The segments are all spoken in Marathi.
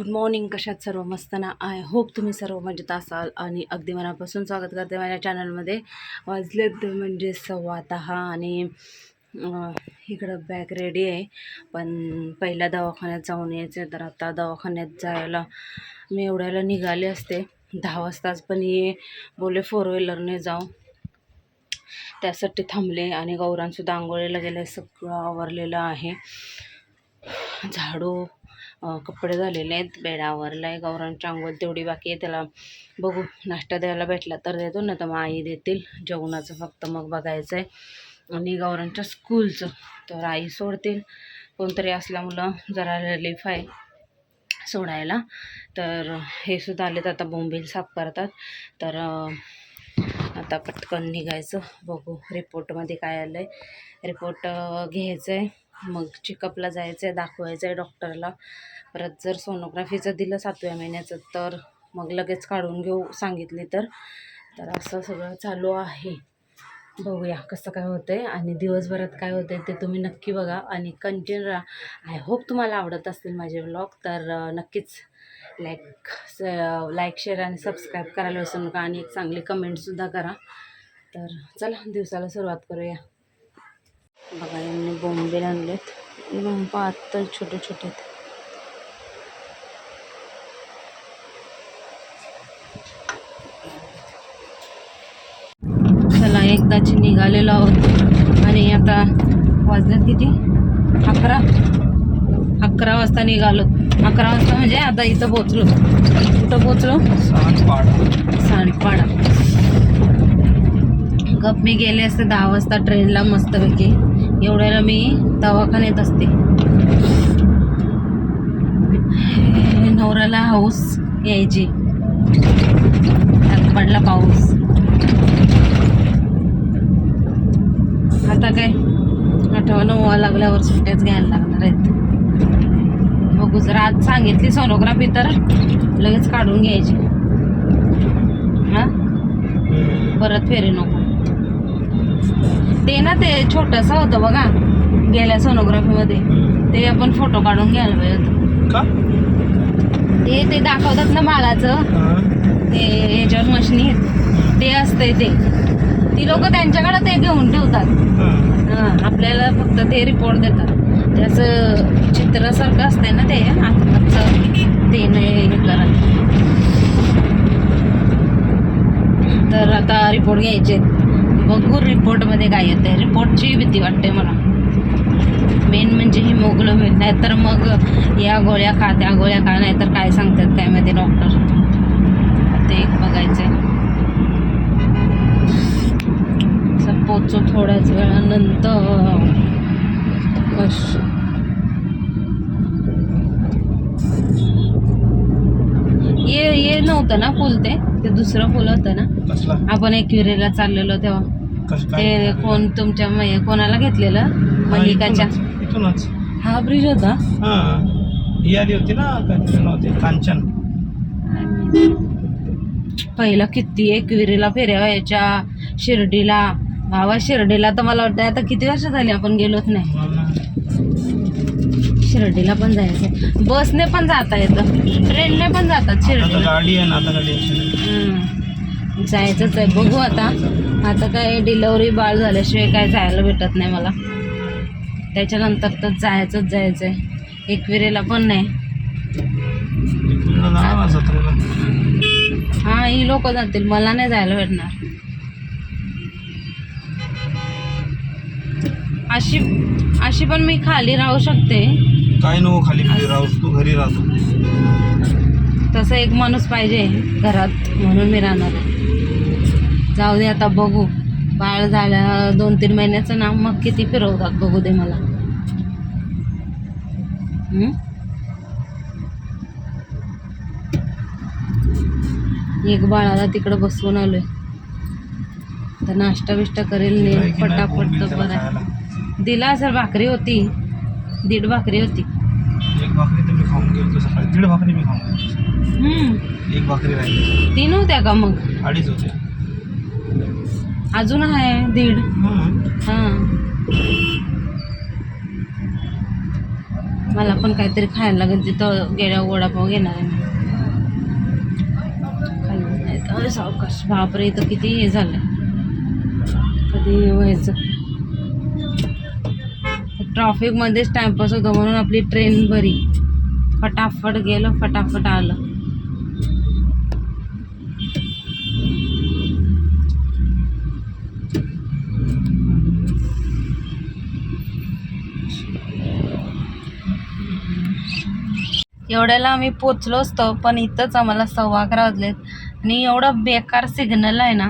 गुड मॉर्निंग कशात सर्व मस्त ना? आय होप तुम्ही सर्व मजेत असाल. आणि अगदी मनापासून स्वागत करते माझ्या चॅनलमध्ये. वाजलेत म्हणजे सव्वा दहा आणि इकडं बॅग रेडी आहे. पण पहिल्या दवाखान्यात जाऊन यायचं तर आता दवाखान्यात जायला मी एवढ्याला निघाले असते. दहा वाजताच पण ये बोले फोर व्हीलरने जाऊ. त्यासाठी थांबले आणि गौरांसुद्धा आंघोळीला गेले. सगळं आवरलेलं आहे. झाडू कपडे झालेले आहेत. बेड आवरला आहे गौरांची आंघोळ तेवढी बाकी आहे. त्याला बघू नाश्ता द्यायला भेटला तर देतो ना तर मग आई देतील. जेवणाचं फक्त मग बघायचं आहे आणि गौरांच्या स्कूलचं तर आई सोडतील. कोणतरी असल्यामुळं जरा रिलीफ आहे सोडायला. तर हे सुद्धा आलेत आता बोंबील साफ करतात. तर आता पटकन निघायचं. बघू रिपोर्टमध्ये काय आलं आहे रिपोर्ट घ्यायचं आहे मग चेकअपला जायचं आहे दाखवायचं आहे डॉक्टरला परत जर सोनोग्राफीचं दिलं सातव्या महिन्याचं तर मग लगेच काढून घेऊ सांगितली तर. तर असं सगळं चालू आहे. बघूया कसं काय होतं आहे आणि दिवसभरात काय होतं आहे ते तुम्ही नक्की बघा आणि कंटिन्यू राहा. आय होप तुम्हाला आवडत असतील माझे व्लॉग तर नक्कीच लाईक लाईक शेअर आणि सबस्क्राईब करायला विसरू नका आणि एक चांगली कमेंटसुद्धा करा. तर चला दिवसाला सुरुवात करूया. बघा यांनी बोंबील आणलेत. एकदम पातळ छोटे छोटे आहेत. चला एकदाची निघालेलो आहोत. आणि आता वाजल्यात किती? अकरा. अकरा वाजता निघालो. अकरा वाजता म्हणजे आता इथं पोचलो कुठं पोचलो साडपाडा. गप मी गेले असते दहा वाजता ट्रेनला मस्तपैकी. एवढ्याला मी दवाखान्यात असते. नवऱ्याला हाऊस यायची. पडला पाऊस. आता काय? आठवा नववा लागल्यावर सुट्ट्याच घ्यायला लागणार आहेत. मग गुजरात सांगितली सोनोग्राफी तर लगेच काढून घ्यायची. हां? परत फेरी नको. ते ना ते छोटंसं होतं बघा गेल्या सोनोग्राफीमध्ये ते आपण फोटो काढून घ्यायला पाहिजे ते ते दाखवतात ना बाळाचं ते ह्याच्यावर मशिनी. ते असतंय ते. ती लोक त्यांच्याकडे ते घेऊन ठेवतात. आपल्याला फक्त ते रिपोर्ट देतात. त्याचं चित्रासारखं असतंय ना ते आत्माचं ते नाही हे करा. तर आता रिपोर्ट घ्यायचे बघू रिपोर्टमध्ये काय येतं रिपोर्टची भीती वाटते मला. मेन म्हणजे हिमोग्लोबिन नाहीतर मग या गोळ्या खा त्या गोळ्या खा नाहीतर काय सांगतात काय माहिती डॉक्टर ते एक बघायचं आहे पोचो थोड्याच वेळानंतर. ये ये नव्हतं ना फुल ते? ते दुसरं फुल होतं ना? आपण एकविरेला चाललेलो तेव्हा. ते कोण तुमच्या मै- कोणाला घेतलेलं? मल्लिकाच्या इथूनच- इथूनच. हा ब्रिज होता? हा. ही आली होती ना कांचन होती कांचन. पहिला किती एकविरीला फेऱ्या व्हायच्या शिर्डीला. भावा शिर्डीला तर मला वाटतं आता किती वर्ष झाली आपण गेलोच नाही. हो. शिर्डीला पण जायचं बसने पण जाता येतं. ट्रेनने पण जातात आता तर शिर्डीला. गाडी आहे ना आता गाडी. हम्म. जायचंच आहे. बघू आता. आता काय डिलेवरी बाळ झाल्याशिवाय काय जायला भेटत नाही मला. त्याच्यानंतर तर जायचंच जायचं आहे एकविरेला पण नाही. हा ही लोक जातील. मला नाही जायला भेटणार. अशी अशी पण मी खाली राहू शकते. काय नको खाली खाली राहूस तू घरी राहतो तसं एक माणूस पाहिजे घरात म्हणून मी राहणार आहे. जाऊ दे आता बघू. बाळ झाल्या दोन तीन महिन्याचं ना मग किती फिरवतात बघू दे मला? एक बाळाला तिकडं बसवून आलोय. तर नाश्ता बिष्टा करेल नाही नाही पटापट तर बरं. दिला असेल भाकरी होती. दीड भाकरी होती. एक भाकरी तर मी खाऊन गेलो सकाळी. दीड भाकरी मी खाऊन एक भाकरी राहिली. ती नव्हत्या का मग? अडीच होते अजून आहे दीड. हां. मला पण काहीतरी खायला लागेल तिथं गेल्या वडापाव घेणार आहे अरे सावकाश. बापरे इथं किती हे झालं कधी व्हायचं? ट्रॉफिकमध्येच टाइमपास होतो म्हणून आपली ट्रेन बरी. फटाफट गेलं फटाफट आलं. एवढ्याला आम्ही पोचलो असतो पण इथंच आम्हाला सव्वा अकरा वाजलेत. आणि एवढा बेकार सिग्नल आहे ना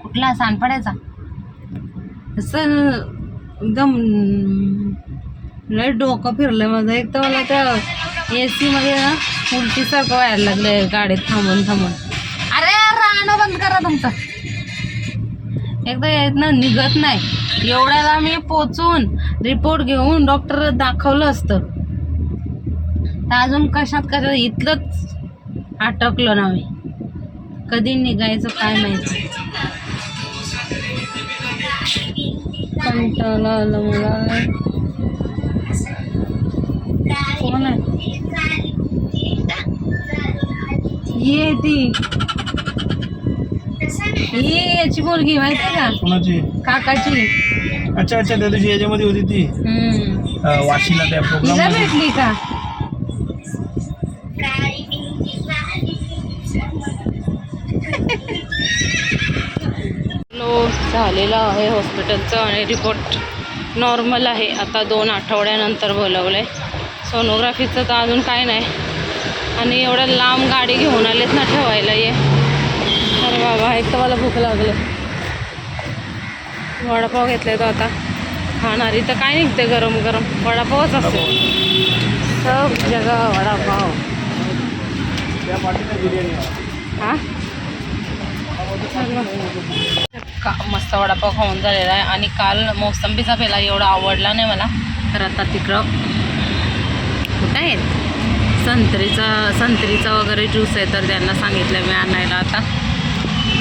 कुठला सांडपाड्याचा असं एकदम लय डोकं फिरलं माझं. एक तर मला त्या ए सीमध्ये ना उलटीसारखं व्हायला लागलं गाडीत थांबून थांबून. अरे राहणं बंद करा तुमचं. एकदा ना निघत नाही. एवढ्याला मी पोचून रिपोर्ट घेऊन डॉक्टर दाखवलं असतं. तर अजून कशात कशात इथलंच अटकलो ना मी. कधी निघायचं काय माहिती. कंटाळा आलं मला. कोण आहे? ये ती. ये याची मुलगी माहिती का? कोणाची? काकाची. अच्छा अच्छा त्या दिवशी याच्यामध्ये होती ती. हम्म. अं, वाशीला त्या प्रोग्राम भेटली का? लो झालेलं आहे हॉस्पिटलचं आणि रिपोर्ट नॉर्मल आहे. आता दोन आठवड्यानंतर बोलवलं आहे सोनोग्राफीचं तर अजून काय नाही. आणि एवढ्या लांब गाडी घेऊन आलेत ना ठेवायला ये. अरे बाबा एक तर मला भूक लागलं. वडापाव घेतले तो आता. खाणारी तर काय निघते गरम गरम? वडापावच असतो सब जगा वडापाव. हां? हा का मस्त वडापाव खाऊन झालेला आहे. आणि काल मोसंबीचा पेला एवढा आवडला नाही मला. तर आता तिकडं कुठं आहेत? संत्रीचा संत्रीचा वगैरे ज्यूस आहे तर त्यांना सांगितलं मी आणायला आता.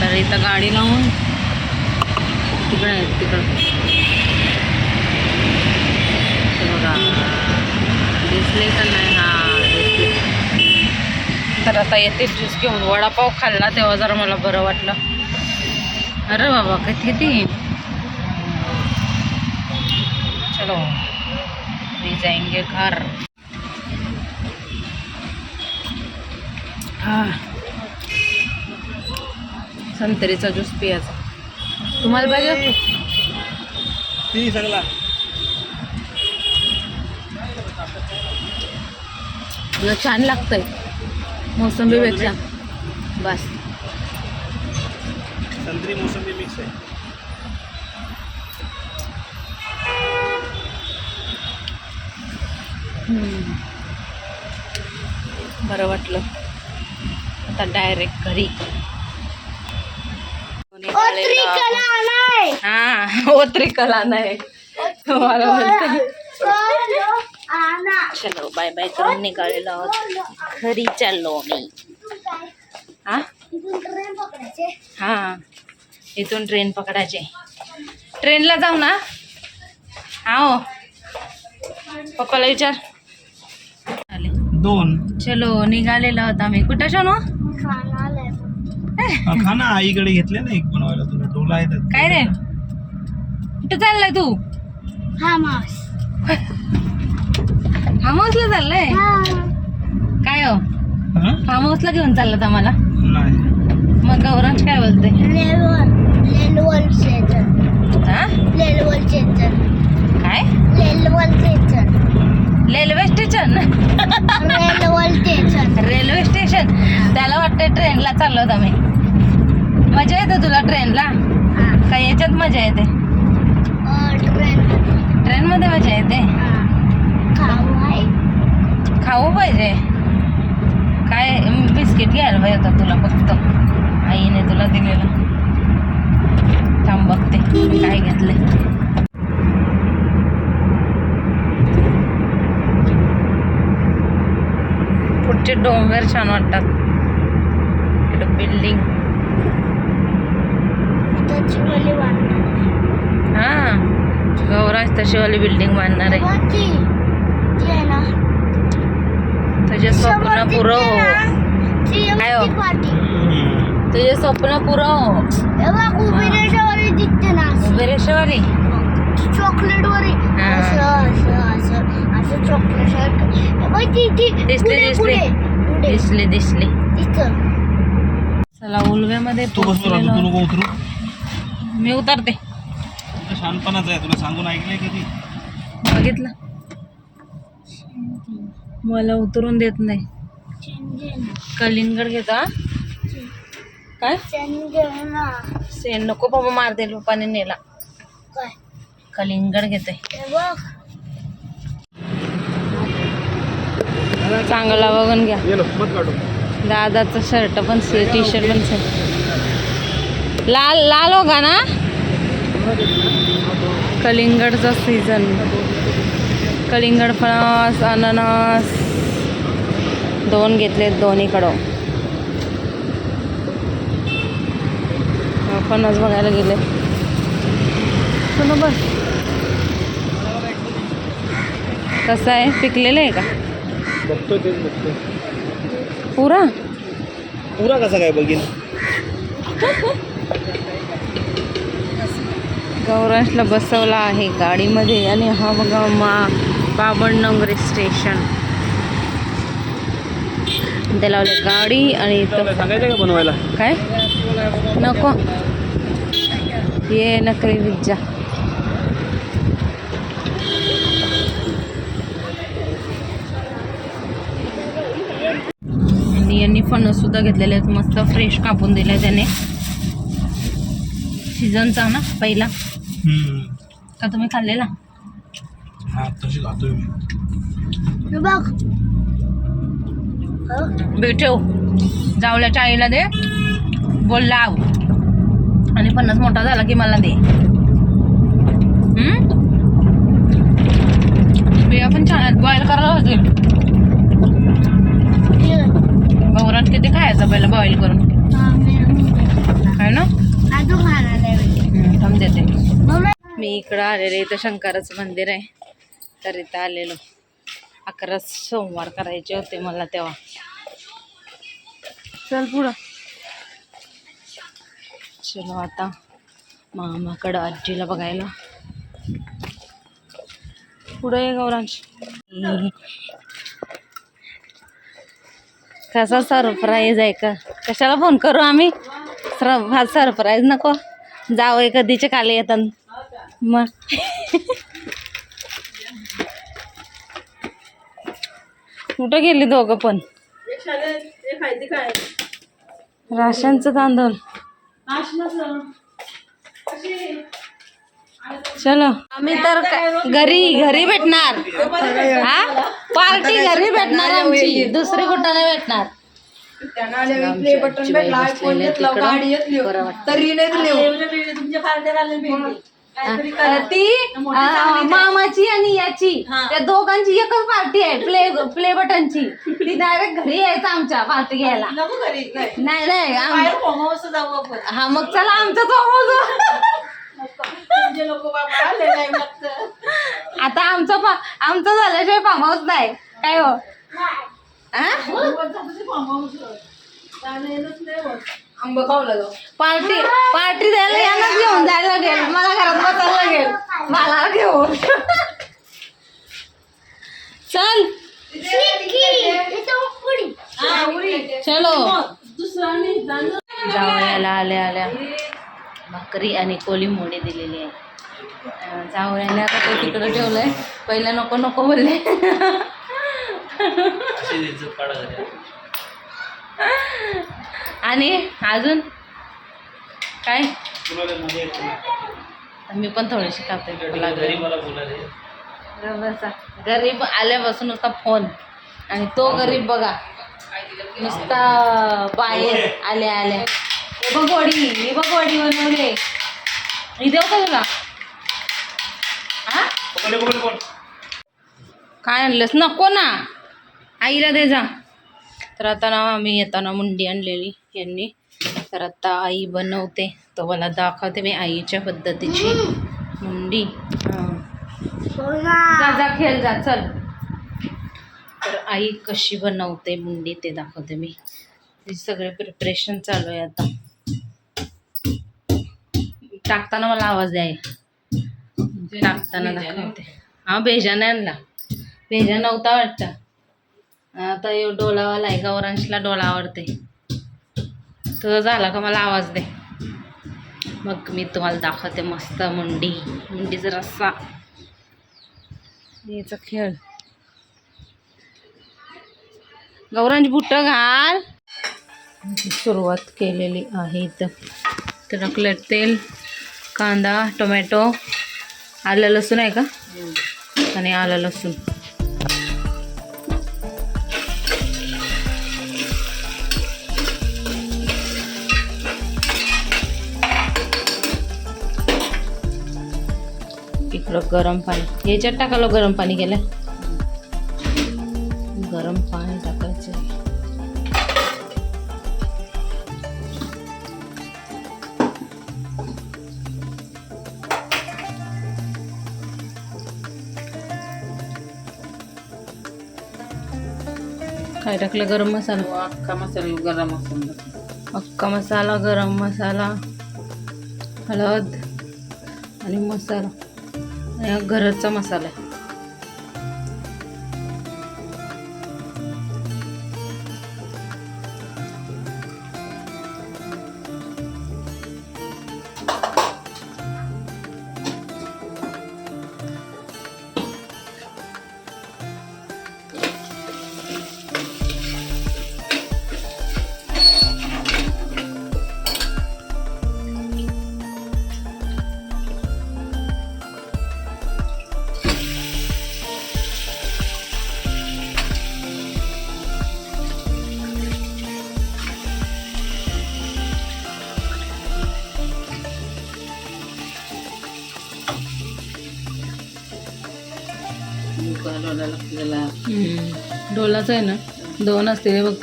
तर इथं गाडी लावून तिकडं आहेत तिकडं. बघा. दिसले का नाही? हा तर आता येते ज्यूस घेऊन. वडापाव खाल्ला तेव्हा जरा मला बरं वाटलं. अरे बाबा किती चलो. मी जाएंगे घर. हा. संत्रीचा ज्यूस पियाचा. तुम्हाला पाहिजे? ती सगळा. तुला छान लागतंय. मोसंबीपेक्षा बस. संत्री मोसंबी मिक्स आहे. बरं वाटलं. आता डायरेक्ट घरी. हा ओत्रिकला नाही मला बोलते चलो बाय बाय करून निघालेलो आहोत. घरी चाललो मी हा? हा इथून ट्रेन पकडायचे. ट्रेनला जाऊ ना? हा हो. पप्पाला विचार. दोन. चलो निघालेलो आहोत आम्ही. कुठं शोनो? खा ना आईकडे घेतले ना एक बनवायला तुला. डोला त्यात. काय रे? कुठं चाललाय तू? फार्म हाऊसला चाललाय? काय हो? हा? फार्म हाऊसला घेऊन चाललात आम्हाला. नाही. मग गौरांश काय बोलते हा? काय? Railway station. Railway station. त्याला वाटतं ट्रेनला चाललो होतो आम्ही. मजा येते तुला ट्रेनला? का याच्यात मजा येते? ट्रेनमध्ये. मजा येते? खाऊ पाहिजे. काय बिस्किट घ्यायला पाहिजे होतं तुला फक्त. आईने तुला दिलेलं. थांब बघते मी काय घेतले पुढचे डोंगर छान वाटतात. इकडं बिल्डिंग हा गौराज तशीवाली बिल्डिंग बांधणार आहे. तुझे स्वप्न पुरं हो. हो? तुझे स्वप्न पुरं हो. उबेरेश्वरी चॉकलेट वर. असं असं असं असं चॉकलेट सारखं. दिसले दिसले. चला उलव्यामध्ये उतरू. मी उतरते. तुला शहाणपणाच आहे तुला सांगून ऐकलंय कधी? बघितलं. मला उतरून देत नाही. कलिंगड घेता काय? चंदना. सेन नको बाबा मार देईल पप्पाने नेला. कलिंगड घेते हे चांगला बघून घ्या. दादाचं शर्ट पण टी शर्ट पण से. लाल लाल होगा ना? कलिंगडचा सीझन कलिंगड फणस अननस. दोन घेतलेत दोन्हीकडं. हा, फणस बघायला गेले बस. कसं आहे पिकलेलं आहे का? तेच बघतोय. पुरा? पुरा कसा काय बघीन? गौरांशला बसवला आहे गाडीमध्ये आणि हा बघा मा बाबणनगरी स्टेशन. ते लावले गाडी आणि इथं सांगायचं का बनवायला? काय? नको. ये नकरी विज्जा आणि यांनी फणस सुद्धा घेतलेले आहेत. मस्त फ्रेश कापून दिले त्याने. सीझनचा ना पहिला. का तुम्ही खाल्लेला? तशी खातोय मी. बघ. भेटव जावल्याच्या आईला दे. बोल लाव. आणि पन्नास मोठा झाला की मला दे. हम्म? बिया पण छान आहेत. बॉईल करायला होतील गौरात किती खायचं पहिलं बॉईल करून? हा, काय ना? मी. थांब देते. मी इकडं आलेले इथं शंकराचं मंदिर आहे. तर इथं आलेलो. अकरा सोमवार करायचे होते मला तेव्हा. चल पुढं. चलो आता मामाकडं आजीला बघायला. पुढं गौरांश. कसा सरप्राईज आहे का? कशाला फोन करू आम्ही? सर सरप्राईज नको. जावं कधीचे काले येतात. मग कुठं गेली दोघं पण? राशनचं तांदूळ. चलो. आम्ही तर घरी घरी भेटणार. हा? पार्टी घरी भेटणार आमची. दुसरी कुठं नाही भेटणार. ती मामाची आणि याची. त्या दोघांची एकच पार्टी आहे प्ले प्ले बटनची ती डायरेक्ट घरी यायचं आमच्या पार्टी घ्यायला. नाही. नाही हा मग चला आमचं तो आता आमचं पा आमचं झाल्याशिवाय फार्म हाऊस नाही. काय हो? पार्टी पार्टी द्यायला यांनाच घेऊन जायला लागेल. मला घरात बसायला लागेल. मला घेऊन. चल. चलो. जावयाला आल्या आल्या. भाकरी आणि कोली मोडी दिलेली आहे. जावयाने आता ते तिकडं ठेवलंय. पहिलं नको नको बोलले आणि अजून? काय? मी पण थोडीशी बसा. गरीब आल्यापासून नुसता फोन? आणि तो गरीब बघा. नुसता बाहेर आल्या आल्या. बघ वडी बघ वडी बनवले. ही देऊ का तुला काय आणलंस? नको ना. आईला दे जा. तर आता ना आम्ही येताना मुंडी आणलेली यांनी. तर आता आई बनवते. तो मला दाखवते मी आईच्या पद्धतीची मुंडी. जा जा खेळ जा चल. तर आई कशी बनवते मुंडी ते दाखवते मी. सगळे प्रिपरेशन चालू आहे आता. टाकताना मला आवाज द्याय टाकताना दाखवते. हा बेजाने आणला. भेजा नव्हता वाटतं. आता डोलावाला आहे गौरांशला डोला आवडते. तुझा झाला का मला आवाज दे. मग मी तुम्हाला दाखवते मस्त मुंडी. मुंडीचा रस्सा याचा खेळ. गौरांश बुट्ट घाल. सुरुवात केलेली आहे इथं. तर तेल कांदा टोमॅटो. आलं लसूण आहे का? आणि आलं लसूण. इकडं गरम पाणी. याच्यात टाकालो गरम पाणी गेलं? काय टाकलं गरम मसाला. अख्खा मसाला गरम मसाला. अख्खा मसाला गरम मसाला हळद आणि मसाला. हा घराचा मसाला आहे. डोला लागलेला हम्म. डोलाच आहे ना? दोन असते बघ.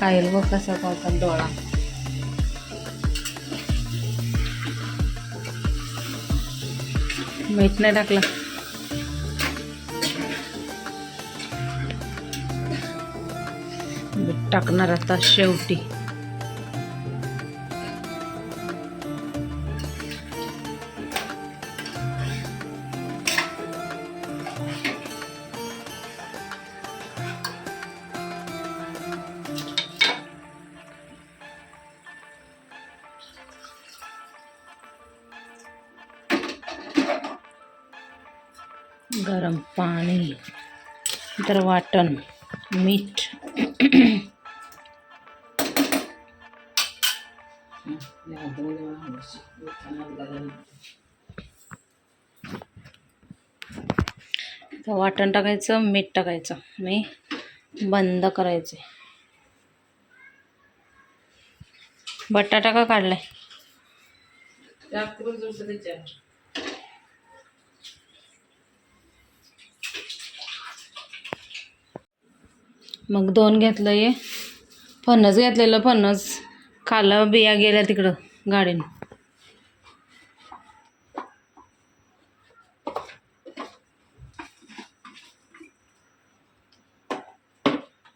खायला बघ कसा करतात डोळा. मीठ नाही टाकलं. मीठ टाकणार आता शेवटी. गरम पाणी तर वाटण मीठ. तर वाटण टाकायचं मीठ टाकायचं. आणि बंद करायचे. बटाटा का काढलाय जास्त पण तुमचं त्याच्यावर मग दोन घेतलं ये फणस घेतलेलं फणस. खाला बिया गेल्या तिकडं गाडीनं.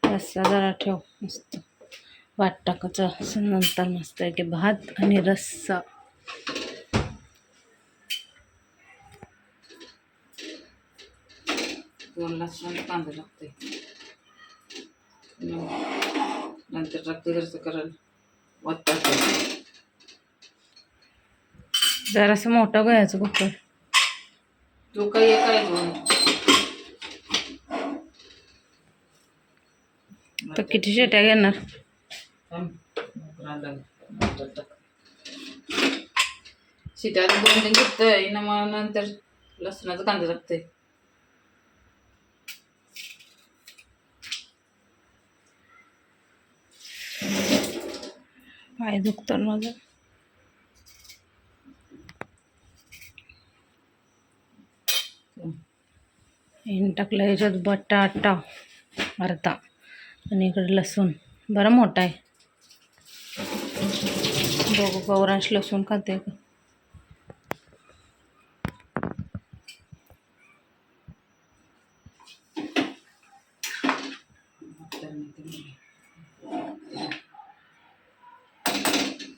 रस्सा जरा ठेव मस्त. वाट टाकायचं असं नंतर मस्त आहे की भात आणि रस्सा. दोन लागते नंतर टाकते जरसं करायला वत्ता जरासं मोठं घ्यायचं कुकर तो काही तर किती शेट्या घेणार? शिट्यात दोन तीन घेतोय. ना मग नंतर लसणाचा कांदा टाकते पाय दुखतं माझं. इन टाकलं याच्यात बटाटा अर्धा आणि इकडे लसूण. बरं मोठा आहे. बघू गौरांश लसूण खाते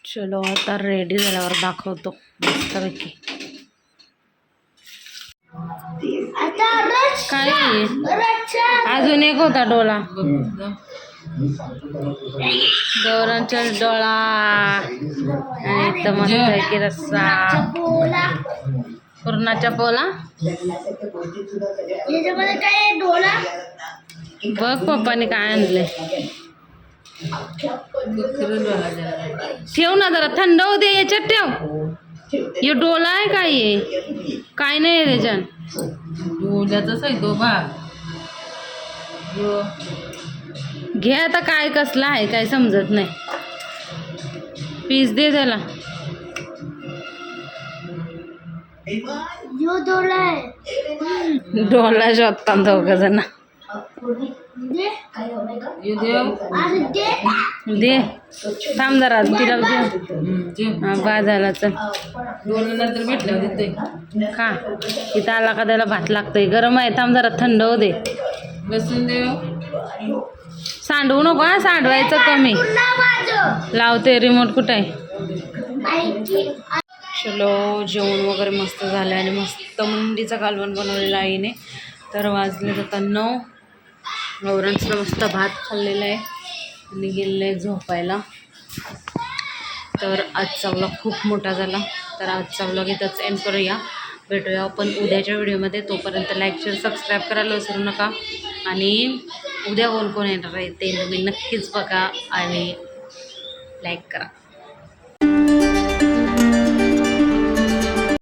चलो आता रेडी झाल्यावर दाखवतो. मस्तपैकी. काय अजून एक होता डोळा. गौरांचा डोळा. आणि इथं मस्त आहे की रस्सा. पुरणाच्या पोला. बघ पप्पाने काय आणले ठेव ना जरा थंड होऊ दे याच्यात ठेव. हे डोला आहे काय आहे काय नाही त्याच्यात. डोल्याचाच आहे तो भाग यो. घे आता काय कसला आहे काय समजत नाही. पीस दे त्याला. यो डोला आहे. डोला शोधता दोघ जण. दे. थांब जरा तिला. हा बाजायला चल नंतर भेटल्यावर देते. खा. इथं आला का त्याला भात लागतंय. गरम आहे थांब जरा थंड होऊ दे. लसूण देव. सांडवू नको हा सांडवायचं कमी. लावते रिमोट कुठं? आहे चलो जेवण वगैरे मस्त झालं आणि मस्त मुंडीचं कालवण बनवलेलं आईने. तर वाजले आता नऊ. गौरांचं मस्त भात खाल्लेला आहे. आणि गेलेलं आहे झोपायला. तर आजचा व्लॉग खूप मोठा झाला. तर आजचा व्लॉग इथंच एंड करूया. भेटूया आपण उद्याच्या व्हिडिओमध्ये तोपर्यंत लाईक शेअर सबस्क्राईब करायला विसरू नका. आणि उद्या कोण कोण येणार आहे ते तुम्ही नक्कीच बघा आणि लाईक करा.